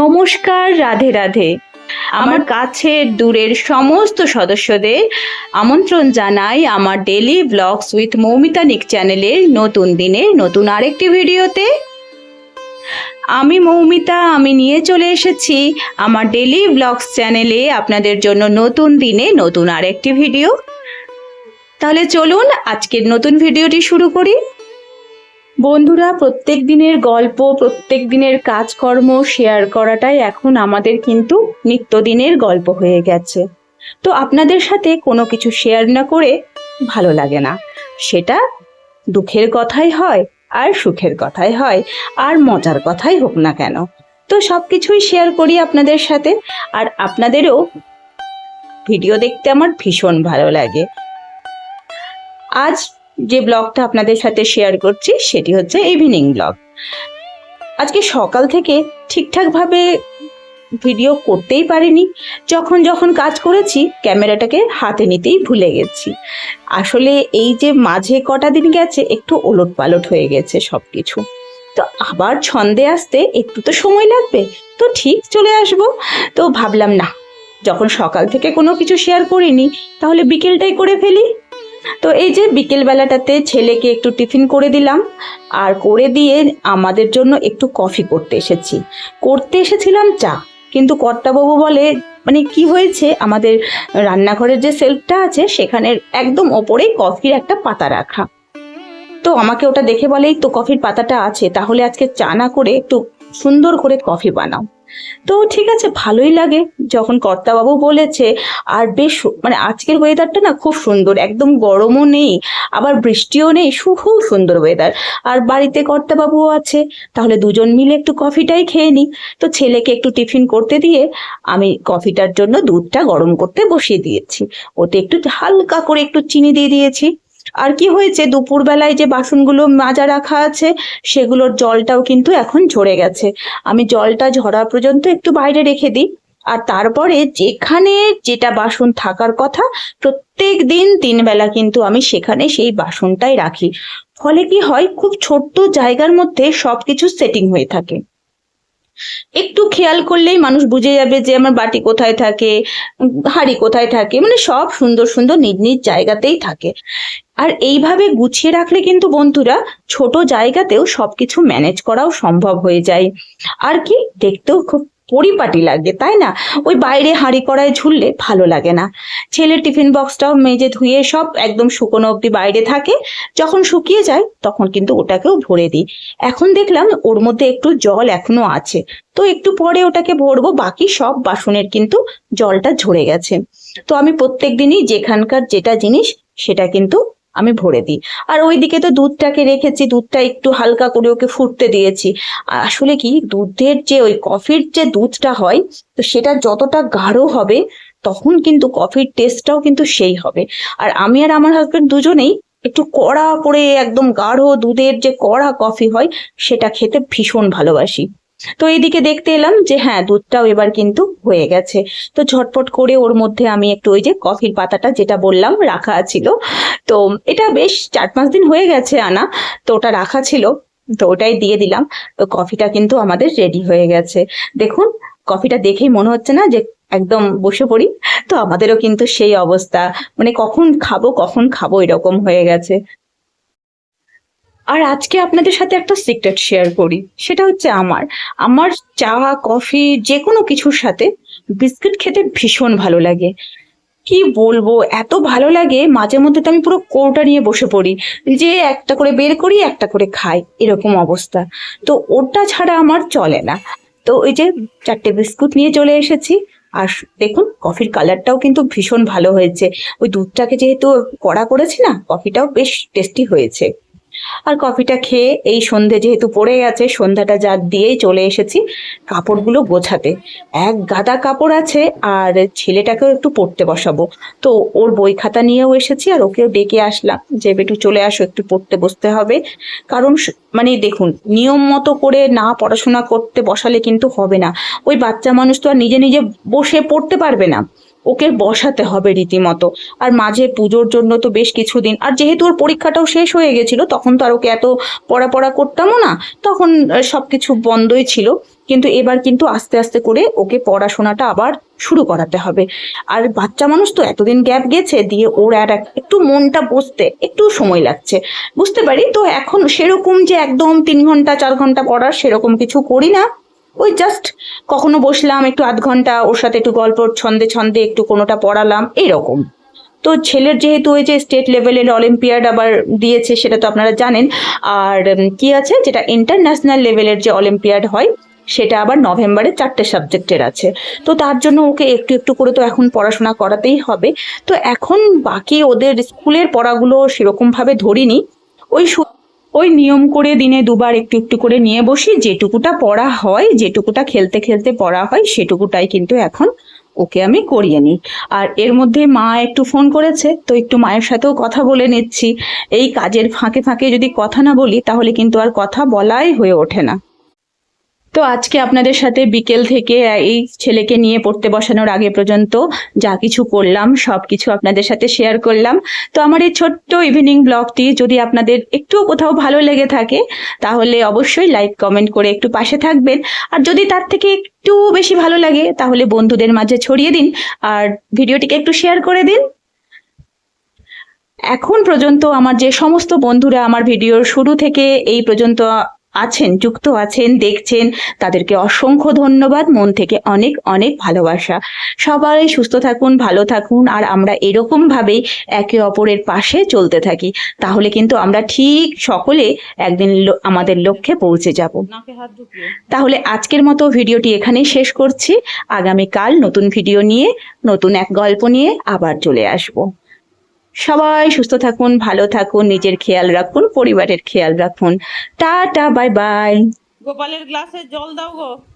নমস্কার রাধে রাধে। আমার কাছের দূরের সমস্ত সদস্যদের আমন্ত্রণ জানাই আমার ডেলি ব্লগস উইথ মৌমিতা নিক চ্যানেলের নতুন দিনের নতুন আরেকটি ভিডিওতে। আমি মৌমিতা আমি নিয়ে চলে এসেছি আমার ডেলি ব্লগস চ্যানেলে আপনাদের জন্য নতুন দিনে নতুন আরেকটি ভিডিও। তাহলে চলুন আজকের নতুন ভিডিওটি শুরু করি। বন্ধুরা, প্রত্যেক দিনের গল্প, প্রত্যেক দিনের কাজকর্ম শেয়ার করাটাই এখন আমাদের কিন্তু নিত্যদিনের গল্প হয়ে গেছে। তো আপনাদের সাথে কোনো কিছু শেয়ার না করে ভালো লাগে না। সেটা দুঃখের কথাই হয় আর সুখের কথাই হয়, আর মজার কথাই হোক না কেন। তো সব কিছুই শেয়ার করি আপনাদের সাথে, আর আপনাদেরও ভিডিও দেখতে আমার ভীষণ ভালো লাগে। আজ যে ব্লগটা আপনাদের সাথে শেয়ার করছি, সেটি হচ্ছে ইভিনিং ব্লগ আজকে সকাল থেকে ঠিকঠাকভাবে ভিডিও করতেই পারিনি। যখন যখন কাজ করেছি, ক্যামেরাটাকে হাতে নিতেই ভুলে গেছি। আসলে এই যে মাঝে কটা দিন গেছে, একটু ওলট পালট হয়ে গেছে সব কিছু তো আবার ছন্দে আসতে একটু তো সময় লাগবে, তো ঠিক চলে আসব। তো ভাবলাম না, যখন সকাল থেকে কোনো কিছু শেয়ার করিনি, তাহলে বিকেলটাই করে ফেলি। তো এই যে বিকেলবেলাটাতে ছেলেকে একটু টিফিন করে দিলাম আর করে দিয়ে আমাদের জন্য একটু কফি করতে এসেছি। করতে এসেছিলাম চা, কিন্তু কর্তাবাবু বলে মানে কি হয়েছে, আমাদের রান্নাঘরের যে সেলফটা আছে সেখানে একদম ওপরেই কফির একটা পাতা রাখা। তো আমাকে ওটা দেখে বলেই তো কফির পাতাটা আছে, তাহলে আজকে চা না করে একটু সুন্দর করে কফি বানাও। তো ঠিক আছে, ভালোই লাগে যখন কর্তাবাবু বলেছে। আর বেশ মানে আজকের ওয়েদারটা না খুব সুন্দর, একদম গরমও নেই, আবার বৃষ্টিও নেই খুব সুন্দর ওয়েদার আর বাড়িতে কর্তাবাবুও আছে, তাহলে দুজন মিলে একটু কফিটাই খেয়ে নিই। তো ছেলেকে একটু টিফিন করতে দিয়ে আমি কফিটার জন্য দুধটা গরম করতে বসিয়ে দিয়েছি। ওতে একটু হালকা করে একটু চিনি দিয়ে দিয়েছি। আর কি হয়েছে? দুপুরবেলায় যে বাসনগুলো মাজা রাখা আছে, সেগুলোর জলটাও কিন্তু এখন ঝরে গেছে। আমি জলটা ঝরা পর্যন্ত একটু বাইরে রেখে দিই। আর তারপরে যেখানে যেটা বাসন থাকার কথা, প্রত্যেক দিন তিন বেলা কিন্তু আমি সেখানে সেই বাসনটাই রাখি। ফলে কি হয়, খুব ছোট্ট জায়গার মধ্যে সবকিছু সেটিং হয়ে থাকে। একটু খেয়াল করলেই মানুষ বুঝে যাবে যে আমার বাটি কোথায় থাকে হাঁড়ি কোথায় থাকে মানে সব সুন্দর সুন্দর নিজ নিজ জায়গাতেই থাকে। আর এইভাবে গুছিয়ে রাখলে কিন্তু বন্ধুরা ছোট জায়গাতেও সবকিছু ম্যানেজ করাও সম্ভব হয়ে যায়। আর কি, দেখতেও খুব পরিপাটি লাগে, তাই না? ওই বাইরে হাঁড়ি কড়ায় ঝুললে ভালো লাগে না। ছেলের টিফিন বক্সটাও মেজে ধুয়ে সব একদম শুকনো অবধি বাইরে থাকে। যখন শুকিয়ে যায়, তখন কিন্তু ওটাকেও ভরে দিই। এখন দেখলাম ওর মধ্যে একটু জল এখনও আছে। তো একটু পরে ওটাকে ভরবো, বাকি সব বাসনের কিন্তু জলটা ঝরে গেছে। তো আমি প্রত্যেক দিনই যেখানকার যেটা জিনিস, সেটা কিন্তু আমি ভরে দিই। আর ওইদিকে তো দুধটাকে রেখেছি, দুধটা একটু হালকা করে ওকে ফুটতে দিয়েছি। আসলে কি দুধের যে ওই কফির যে দুধটা হয়, তো সেটা যতটা গাঢ় হবে, তখন কিন্তু কফির টেস্টটাও কিন্তু সেই হবে। আর আমি আর আমার হাজব্যান্ড দুজনেই একটু কড়া করে একদম গাঢ় দুধের যে কড়া কফি হয়, সেটা খেতে ভীষণ ভালোবাসি। তো এইদিকে দেখতে এলাম যে হ্যাঁ দুধটাও এবার কিন্তু হয়ে গেছে। তো ঝটপট করে ওর মধ্যে আমি একটু ওই যে কফির পাতাটা যেটা বললাম রাখা ছিল। তো এটা বেশ চার পাঁচ দিন হয়ে গেছে আনা, তো ওটা রাখা ছিল। তো ওটাই দিয়ে দিলাম। তো কফিটা কিন্তু আমাদের রেডি হয়ে গেছে। দেখুন, কফিটা দেখেই মনে হচ্ছে না যে একদম বসে পড়ি। তো আমাদেরও কিন্তু সেই অবস্থা। মানে কখন খাব কখন খাব এরকম হয়ে গেছে। আর আজকে আপনাদের সাথে একটা সিক্রেট শেয়ার করি। সেটা হচ্ছে আমার। আমার চা, কফি যে কোনো কিছুর সাথে বিস্কিট খেতে ভীষণ ভালো লাগে। কি বলব? এত ভালো লাগে, মাঝে মধ্যে তো আমি পুরো কৌটা নিয়ে বসে পড়ি, যে একটা করে বের করি, একটা করে খাই। এরকম অবস্থা। তো ওটা ছাড়া আমার চলে না। তো ওই যে চারটে বিস্কুট নিয়ে চলে এসেছি। আর দেখুন, কফির কালারটাও কিন্তু ভীষণ ভালো হয়েছে। ওই দুধটাকে যেহেতু কড়া করেছি না, কফিটাও বেশ টেস্টি হয়েছে। আর কফিটা খেয়ে এই সন্ধে যেহেতু পড়ে গেছে, সন্ধ্যাটা যা দিয়েই চলে এসেছি কাপড়গুলো গোছাতে। এক গাদা কাপড় আছে আর ছেলেটাকেও একটু পড়তে বসাবো। তো ওর বই খাতা নিয়েও এসেছি আর ওকেও ডেকে আসলাম যে একটু চলে আসো, একটু পড়তে বসতে হবে। কারণ মানে দেখুন, নিয়ম মতো করে না পড়াশোনা করতে বসালে কিন্তু হবে না। ওই বাচ্চা মানুষ তো আর নিজে নিজে বসে পড়তে পারবে না। ওকে বসাতে হবে রীতিমতো। আর মাঝে পুজোর জন্য তো বেশ কিছুদিন, আর যেহেতু ওর পরীক্ষাটাও শেষ হয়ে গেছিল, তখন তো আর ওকে এত পড়া পড়া করতামও না, তখন সব কিছু বন্ধই ছিল। কিন্তু এবার কিন্তু আস্তে আস্তে করে ওকে পড়াশোনাটা আবার শুরু করাতে হবে। আর বাচ্চা মানুষ তো এতদিন গ্যাপ গেছে, দিয়ে ওর আর এক- একটু মনটা বসতে একটু সময় লাগছে। বুঝতে পারি? তো এখন সেরকম যে একদম তিন ঘণ্টা, চার ঘণ্টা পড়ার সেরকম কিছু করি না ওই জাস্ট কখনো বসলাম, একটু আধ ঘণ্টা ওর সাথে একটু গল্প, ছন্দে ছন্দে একটু কোনোটা পড়ালাম, এরকম। তো ছেলের যেহেতু ওই যে স্টেট লেভেলের অলিম্পিয়াড আবার দিয়েছে, সেটা তো আপনারা জানেন। আর কি আছে? যেটা ইন্টারন্যাশনাল লেভেলের যে অলিম্পিয়াড হয়, সেটা আবার নভেম্বরে চারটে সাবজেক্টের আছে। তো তার জন্য ওকে একটু একটু করে তো এখন পড়াশোনা করাতেই হবে। তো এখন বাকি ওদের স্কুলের পড়াগুলো সেরকমভাবে ধরিনি। ওই ওই নিয়ম করে দিনে দুবার একটু একটু করে নিয়ে বসি। যেটুকুটা পড়া হয়, যেটুকুটা খেলতে খেলতে পড়া হয়, সেটুকুটাই কিন্তু এখন ওকে আমি করিয়ে নিই। আর এর মধ্যে মা একটু ফোন করেছে, তো একটু মায়ের সাথেও কথা বলে নিচ্ছি। এই কাজের ফাঁকে ফাঁকে যদি কথা না বলি, তাহলে কিন্তু আর কথা বলাই হয়ে ওঠে না। তো আজকে আপনাদের সাথে বিকেল থেকে এই ছেলেকে নিয়ে পড়তে বসানোর আগে পর্যন্ত যা কিছু করলাম, সব কিছু আপনাদের সাথে শেয়ার করলাম। তো আমার এই ছোট্ট ইভিনিং ব্লগটি যদি আপনাদের একটুও কোথাও ভালো লেগে থাকে, তাহলে অবশ্যই লাইক কমেন্ট করে একটু পাশে থাকবেন। আর যদি তার থেকে একটু বেশি ভালো লাগে, তাহলে বন্ধুদের মাঝে ছড়িয়ে দিন আর ভিডিওটিকে একটু শেয়ার করে দিন। এখন পর্যন্ত আমার যে সমস্ত বন্ধুরা আমার ভিডিওর শুরু থেকে, এই পর্যন্ত আছেন যুক্ত আছেন দেখছেন তাদেরকে অসংখ্য ধন্যবাদ। মন থেকে অনেক অনেক ভালোবাসা। সবাই সুস্থ থাকুন ভালো থাকুন আর আমরা এরকম ভাবেই একে অপরের পাশে চলতে থাকি। তাহলে কিন্তু আমরা ঠিক সকলে একদিন আমাদের লক্ষ্যে পৌঁছে যাব। তাহলে আজকের মতো ভিডিওটি এখানেই শেষ করছি। আগামীকাল নতুন ভিডিও নিয়ে নতুন এক গল্প নিয়ে আবার চলে আসব। সবাই সুস্থ থাকুন, ভালো থাকুন, নিজের খেয়াল রাখুন, পরিবারের খেয়াল রাখুন। Tata, bye bye. গোপালের গ্লাসে জল দাও গো।